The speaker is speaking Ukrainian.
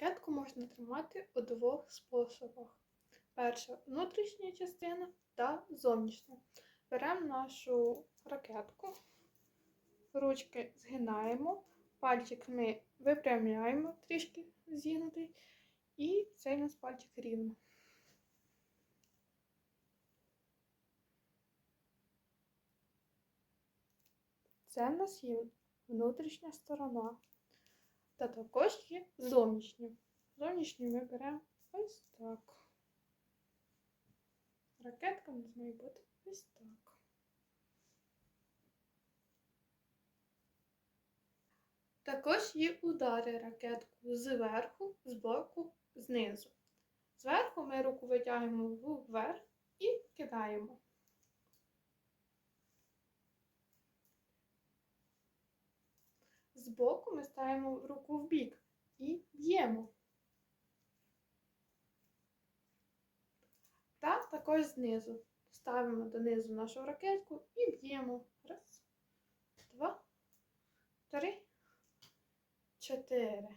Ракетку можна тримати у двох способах. Перша внутрішня частина та зовнішня. Беремо нашу ракетку, ручки згинаємо, пальчик ми випрямляємо, трішки зігнутий, і цей у нас пальчик рівно. Це в нас є внутрішня сторона. Та також є зовнішня. Зовнішню ми беремо ось так. Ракетка у нас має бути ось так. Також є удари ракетку зверху, збоку, знизу. Зверху ми руку витягуємо вверх і кидаємо. Збоку ми ставимо руку в бік і б'ємо. Та також знизу. Ставимо донизу нашу ракетку і б'ємо. Раз, два, три, чотири.